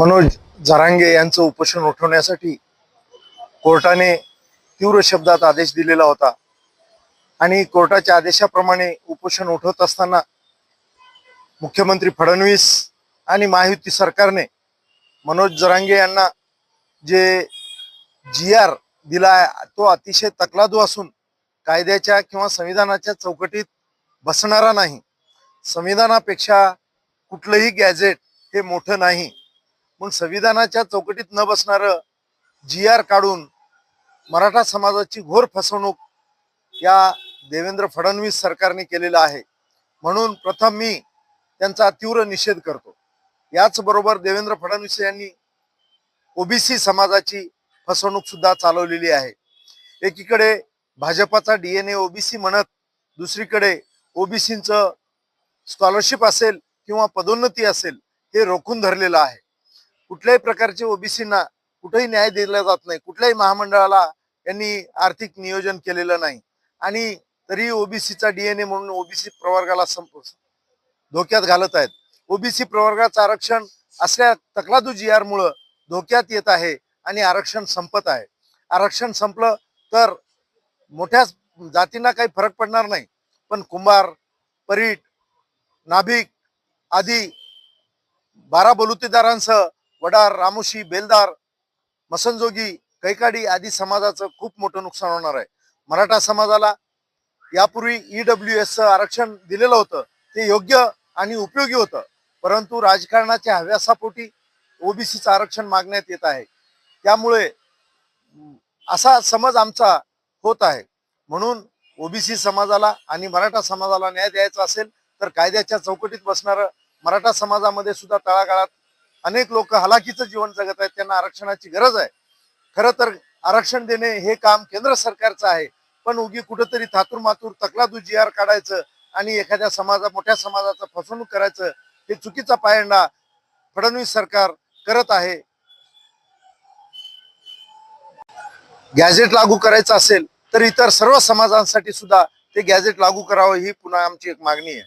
मनोज जरांगे यांचं उपोषण उठवण्यासाठी कोर्टाने तीव्र शब्दात आदेश दिलेला होता. आणि कोर्टाच्या आदेशाप्रमाणे उपोषण उठवत असताना मुख्यमंत्री फडणवीस आणि महायुती सरकारने मनोज जरांगे यांना जे जी आर दिला आहे तो अतिशय तकलादू असून कायद्याच्या किंवा संविधानाच्या चौकटीत बसणारा नाही. संविधानापेक्षा कुठलंही गॅझेट हे मोठं नाही. मग संविधानाच्या चौकटीत न बसणारं जी आर काढून मराठा समाजाची घोर फसवणूक या देवेंद्र फडणवीस सरकारने केलेलं आहे. म्हणून प्रथम मी त्यांचा तीव्र निषेध करतो. याचबरोबर देवेंद्र फडणवीस यांनी ओबीसी समाजाची फसवणूक सुद्धा चालवलेली आहे. एकीकडे भाजपाचा डीएनए ओबीसी म्हणत दुसरीकडे ओबीसीचं स्कॉलरशिप असेल किंवा पदोन्नती असेल हे रोखून धरलेलं आहे. कुठल्याही प्रकारचे ओबीसींना कुठेही न्याय दिला जात नाही. कुठल्याही महामंडळाला यांनी आर्थिक नियोजन केलेलं नाही. आणि तरी ओबीसीचा डीएनए म्हणून ओबीसी प्रवर्गाला संप धोक्यात घालत आहेत. ओबीसी प्रवर्गाचं आरक्षण असल्या तकलादू जी आर मुळे धोक्यात येत आहे आणि आरक्षण संपत आहे. आरक्षण संपलं तर मोठ्या जातींना काही फरक पडणार नाही. पण कुंभार परीट नाभिक आदी बारा बलुतेदारांसह वडार रामोशी बेलदार मसनजोगी कैकाडी आदी समाजाचं खूप मोठं नुकसान होणार आहे. मराठा समाजाला यापूर्वी ईडब्ल्यू एसचं आरक्षण दिलेलं होतं. ते योग्य आणि उपयोगी होतं. परंतु राजकारणाच्या हव्यासापोटी ओबीसीचं आरक्षण मागण्यात येत आहे. त्यामुळे असा समज आमचा होत आहे. म्हणून ओबीसी समाजाला आणि मराठा समाजाला न्याय द्यायचा असेल तर कायद्याच्या चौकटीत बसणारं मराठा समाजामध्ये सुद्धा तळागाळात अनेक लोक हलाखीचं जीवन जगत आहेत त्यांना आरक्षणाची गरज आहे. खरं तर आरक्षण देणे हे काम केंद्र सरकारचं आहे पण उगी कुठंतरी थातूर मातूर तकलादू जी आर काढायचं आणि एखाद्या समाजा मोठ्या समाजाचं फसवणूक करायचं हे चुकीचा पायंडा फडणवीस सरकार करत आहे. गॅझेट लागू करायचं असेल तर इतर सर्व समाजांसाठी सुद्धा ते गॅझेट लागू करावं ही पुन्हा आमची एक मागणी आहे.